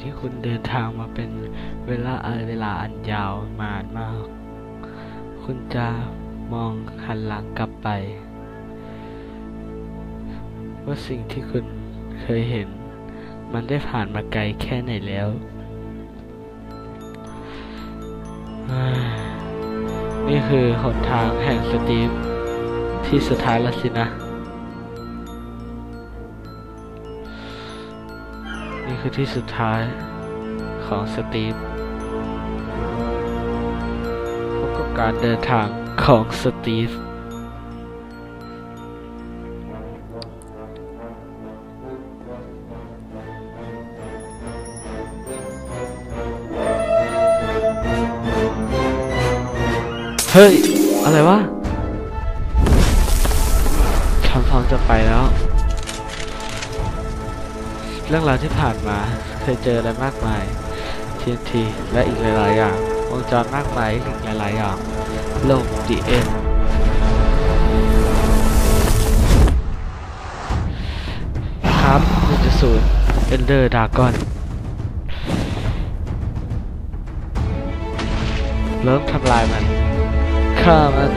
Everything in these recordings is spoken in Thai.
ที่คุณเดินทางมาเป็นเวลาเวลาอันยาวนานมาก คุณจะมองหันหลังกลับไป ว่าสิ่งที่คุณเคยเห็น มันได้ผ่านมาไกลแค่ไหนแล้วนี่คือหนทางแห่งสตีฟที่สุดท้ายแล้วสินะ นี่คือที่สุดท้ายของสตีฟพบกับการเดินทางของสตีฟเฮ้ย อะไรวะฉันพร้อมจะไปแล้ว เรื่องราวที่ผ่านมาเคยเจออะไรมากมาย TNT และอีกหลายๆอย่างวงจรมากมายอีกหลายๆอย่างโลก The End ครับ1.0 Ender Dragon เริ่มทำลายมันฆ่ามัน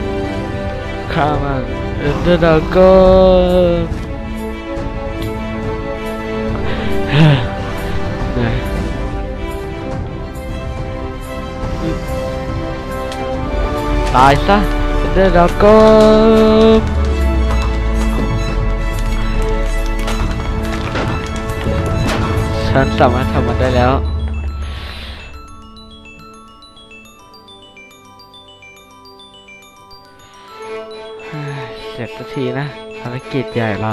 ฆ่ามัน Ender Dragon นื่อยตายซะ Ender Dragon ฉันสามารถทำมันได้แล้วเสร็จสักทีนะภารกิจใหญ่เรา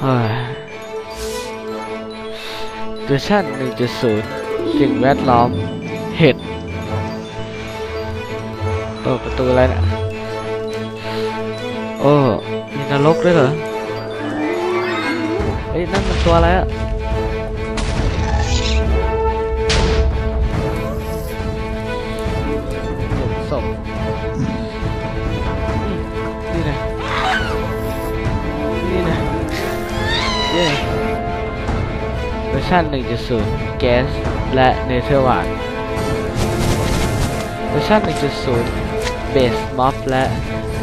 เฮ้ย เวอร์ชัน1.0 สิ่งแวดล้อม เห็ด เปิดประตูอะไรนะโอ้ มีนรกด้วยเหรอ เฮ้ย นั่นมันตัวอะไรอะศพ ชัน1.0 แก๊ส และเนเธอร์วาร์เวอร์ชัน1.0 เบสม็อบและ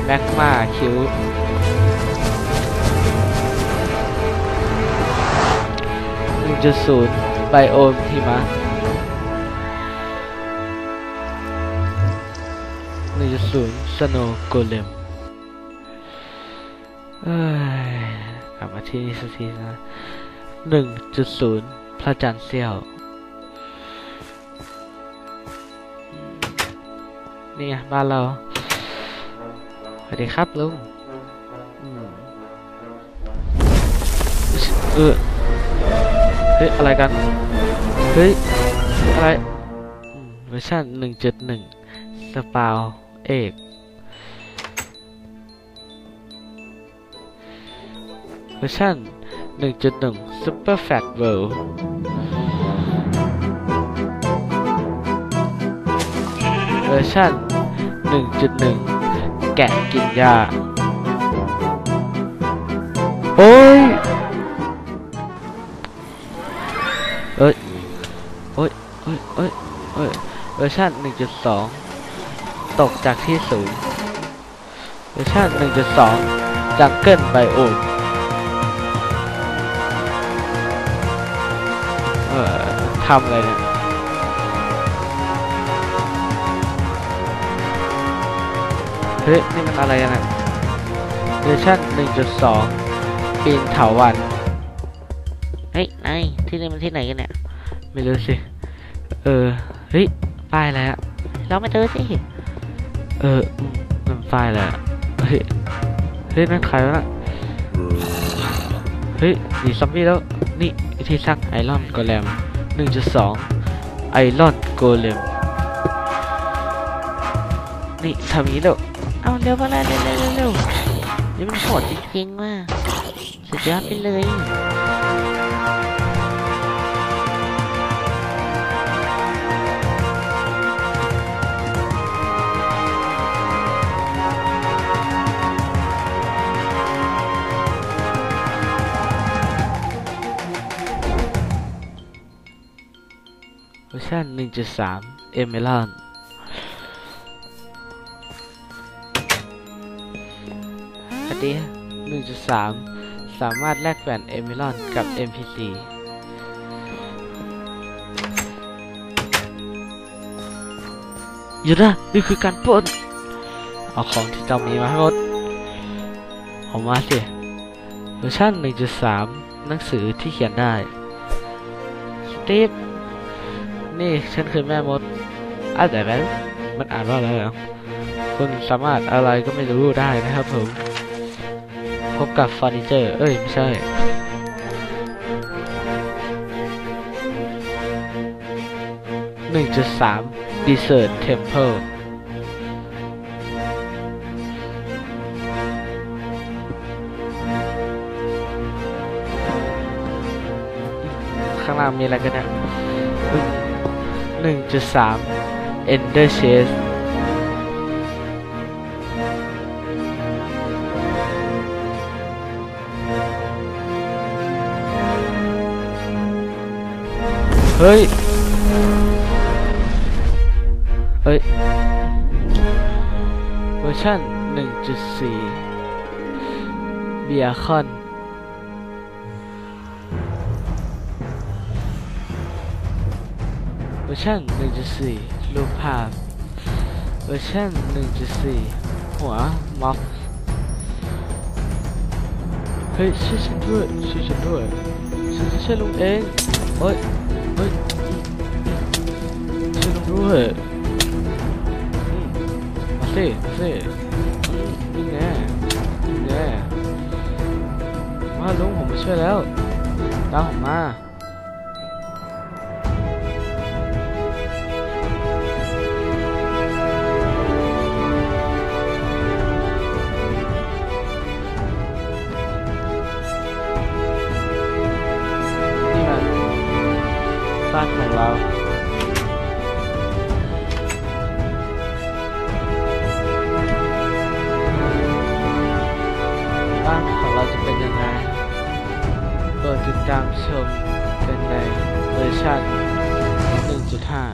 แมกมาคิว1.0 ไบโอมหิมะ1.0 สโนโกเลมเอ้ยกลับมาที่นี่สักทีนะ 1.0พระจันทร์เสี้ยว นี่ไงบ้านเรา สวัสดีครับลุงเออเฮ้ย อะไรกัน เฮ้ย อะไรเวอร์ชัน1.1สปาวเอกเวอร์ชัน 1.1 Super Fat World เวอร์ชัน1.1 แกะกินหญ้าโอ้ย เอ้ย โอ้ย โอ้ย โอ้ย โอ้ย เวอร์ชัน1.2 ตกจากที่สูง เวอร์ชัน1.2จังเกิลไบโอม ทำอะไรเนี่ยเฮ้ยนี่มันอะไรกันอะเวอร์ชัน1.2 ปีนเถาวันเฮ้ยนายที่นี่มันที่ไหนกันเนี่ย ไม่รู้สิ เออ เฮ้ย ป้ายอะไรอะเราไม่เจอสิ เอออืมมันป้ายอะไรอะเฮ้ย เฮ้ยนั่นใครวะน่ะเฮ้ยหนีซอมบี้แล้ว นี่วิธีสร้างไอรอนโกเลม 1.2 ไอรอนโกเลมนี่ทำอย่างนี้เร็วเอาเร็วมาเลยเร็วเร็วเร็วเร็วนี่มันโหดจริงๆว่ะสุดยอดไปเลย วอร์ชัน1.3 Emerald อันนี้1.3 สามารถแลกแหวน Emerald กับ NPC หยุดนะนี่คือการปล้นเอาของที่เจ้ามีมาให้หมดออกมาสิเวอร์ชัน1.3 หนังสือที่เขียนได้ สตีฟ นี่ฉันคือแม่มดอะไรแบบมันอ่านว่าอะไรอะคุณสามารถอะไรก็ไม่รู้ได้นะครับผม พบกับเฟอร์นิเจอร์ เอ้ย ไม่ใช่หนึ่งจุดสาม Desert Temple ข้างล่างมีอะไรกันเนี่ย หนึ่งจุดสาม Ender Chase เฮ้ย เฮ้ย เวอร์ชัน1.4เบียคอน อร์ชัน1.4 รูปภาพ เวอร์ชัน1.4 หัวม็อบเฮ้ยช่วยฉันด้วยช่วยฉันด้วยฉันจะช่วยลุงเองเฮ้ยเฮ้ยช่วยลุงด้วยอืมาสิมาสิอืมนี่แน่นี่แน่มาลุงผมมาช่วยแล้วตามผมมา ตามชมเป็นในเวอร์ชัน 1.5